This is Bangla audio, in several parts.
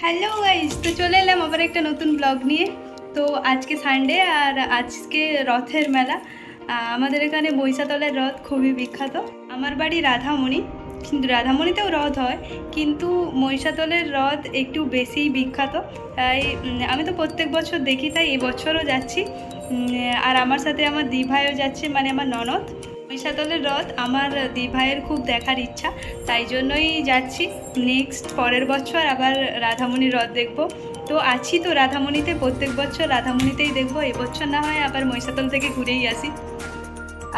হ্যালো গাইস তো চলে এলাম আবার একটা নতুন ব্লগ নিয়ে। তো আজকে সানডে আর আজকে রথের মেলা। আমাদের এখানে বৈশাতলের রথ খুবই বিখ্যাত। আমার বাড়ি রাধামণি, কিন্তু রাধামণিতেও রথ হয়, কিন্তু মহিষাতলের রথ একটু বেশিই বিখ্যাত। তাই আমি তো প্রত্যেক বছর দেখি, তাই এবছরও যাচ্ছি। আর আমার সাথে আমার দি ভাইও যাচ্ছে মানে আমার ননদ। মহিষাতলের রথ আমার দি ভাইয়ের খুব দেখার ইচ্ছা, তাই জন্যই যাচ্ছি। নেক্সট পরের বছর আবার রাধামণির রথ দেখব। তো আছি তো রাধামণিতে, প্রত্যেক বছর রাধামণিতেই দেখব। এবছর না হয় আবার মহিষাতল থেকে ঘুরেই আসি।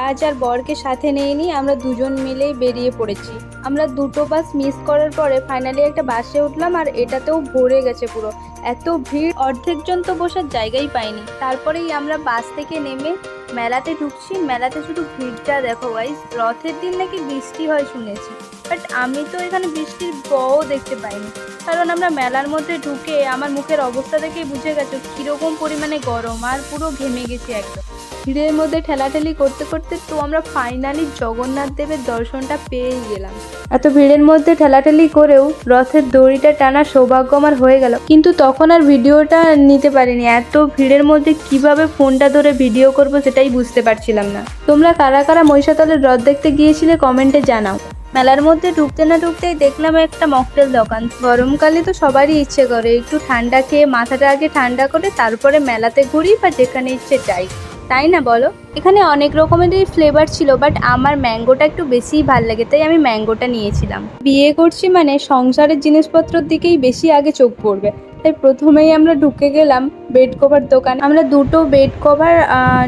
আজ আর বরকে সাথে নেইনি, আমরা দুজন মিলেই বেরিয়ে পড়েছি। আমরা দুটো বাস মিস করার পরে ফাইনালি একটা বাসে উঠলাম আর এটাতেও ভরে গেছে পুরো। এত ভিড়, অর্ধেকজন তো বসার জায়গাই পাইনি। তারপরেই আমরা বাস থেকে নেমে মেলাতে ঢুকছি, মেলাতে শুধু ভিড়টা দেখো গাইস রথের দিন নাকি বৃষ্টি হয় শুনেছি বাট আমি তো এখানে বৃষ্টির বও দেখতে পাইনি, কারণ আমরা মেলার মধ্যে ঢুকে আমার মুখের অবস্থা দেখেই বুঝে গেছো কীরকম পরিমাণে গরম আর পুরো ঘেমে গেছি একদম। ভিড়ের মধ্যে ঠেলাঠেলি করতে করতে তো আমরা ফাইনালি জগন্নাথ দেবের দর্শনটা পেয়েই গেলাম। এত ভিড়ের মধ্যে ঠেলাঠেলি করেও রথের দড়িটা টানা সৌভাগ্য আমার হয়ে গেল, কিন্তু তখন আর ভিডিওটা নিতে পারিনি, এত ভিড়ের মধ্যে কীভাবে ফোনটা ধরে ভিডিও করব সেটাই বুঝতে পারছিলাম না। তোমরা কারা কারা মহিষাতলের রথ দেখতে গিয়েছিলে কমেন্টে জানাও। মেলার মধ্যে ঢুকতে না ঢুকতেই দেখলাম একটা মকটেল দোকান। গরমকালে তো সবারই ইচ্ছে করে একটু ঠান্ডা খেয়ে মাথাটা আগে ঠান্ডা করে তারপরে মেলাতে ঘুরি বা যেখানে ইচ্ছে যাই। তাই না বলো? এখানে অনেক রকমেরই ফ্লেভার ছিল বাট আমার ম্যাঙ্গোটা একটু বেশিই ভালো লাগে, তাই আমি ম্যাঙ্গোটা নিয়েছিলাম। বিয়ে করছি মানে সংসারের জিনিসপত্রের দিকেই বেশি আগে চোখ পড়বে। তাই প্রথমেই আমরা ঢুকে গেলাম বেড কভার দোকান। আমরা দুটো বেড কভার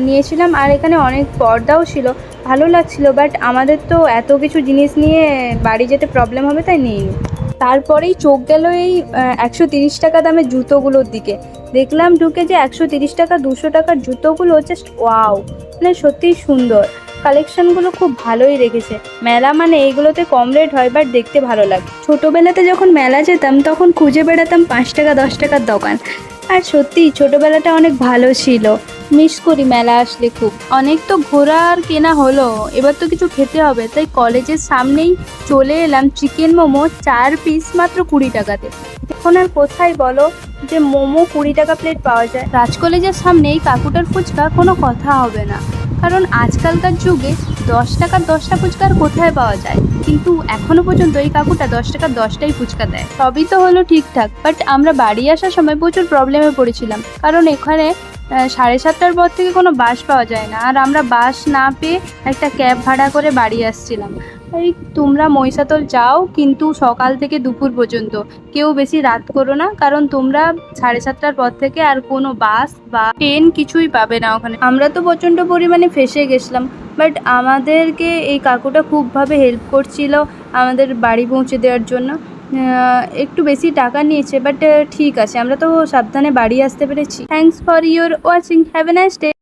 নিয়েছিলাম আর এখানে অনেক পর্দাও ছিল। ভালো লাগছিল বাট আমাদের তো এত কিছু জিনিস নিয়ে বাড়ি যেতে প্রবলেম হবে তাই নিইনি। তারপরেই চোখ গেল এই একশো তিরিশ টাকা দামের জুতোগুলোর দিকে। দেখলাম ঢুকে যে একশো তিরিশ টাকা, দুশো টাকার জুতোগুলো জাস্ট ওয়াও মানে সত্যিই সুন্দর। কালেকশনগুলো খুব ভালোই রেখেছে। মেলা মানে এইগুলোতে কম রেট হয় বাট দেখতে ভালো লাগে। ছোটোবেলাতে যখন মেলা যেতাম, তখন খুঁজে বেড়াতাম পাঁচ টাকা, দশ টাকার দোকান। আর সত্যি, ছোটোবেলাটা অনেক ভালো ছিল। মিস করি মেলা আসলে খুব। অনেক তো ঘোরা আর কেনা হলো, এবার তো কিছু খেতে হবে। তাই কলেজের সামনেই চলে এলাম চিকেন মোমো চার পিস মাত্র কুড়ি টাকাতে। এখন আর কোথায় বলো যে মোমো কুড়ি টাকা প্লেট পাওয়া যায়। রাজ কলেজের সামনেই কাকুটার ফুচকা, কোনো কথা হবে না। কারণ আজকালকার যুগে দশ টাকার দশটা ফুচকার কোথায় পাওয়া যায়? কিন্তু এখনও পর্যন্ত এই কাকুটা দশ টাকার দশটাই ফুচকা দেয়। সবই তো হলো ঠিকঠাক বাট আমরা বাড়ি আসার সময় প্রচুর প্রবলেমে পড়েছিলাম। কারণ এখানে সাড়ে সাতটার পর থেকে কোনো বাস পাওয়া যায় না। আর আমরা বাস না পেয়ে একটা ক্যাব ভাড়া করে বাড়ি আসছিলাম। এই তোমরা মহিষাতল যাও, কিন্তু সকাল থেকে দুপুর পর্যন্ত। কেউ বেশি রাত করো না, কারণ তোমরা সাড়ে সাতটার পর থেকে আর কোনো বাস বা ট্রেন কিছুই পাবে না ওখানে। আমরা তো প্রচণ্ড পরিমাণে ফেসে গেছিলাম বাট আমাদেরকে এই কাকুটা খুবভাবে হেল্প করছিল আমাদের বাড়ি পৌঁছে দেওয়ার জন্য। একটু বেশি টাকা নিয়েছে বাট ঠিক আছে, আমরা তো সাবধানে বাড়ি আসতে পেরেছি। Thanks for your watching have a nice day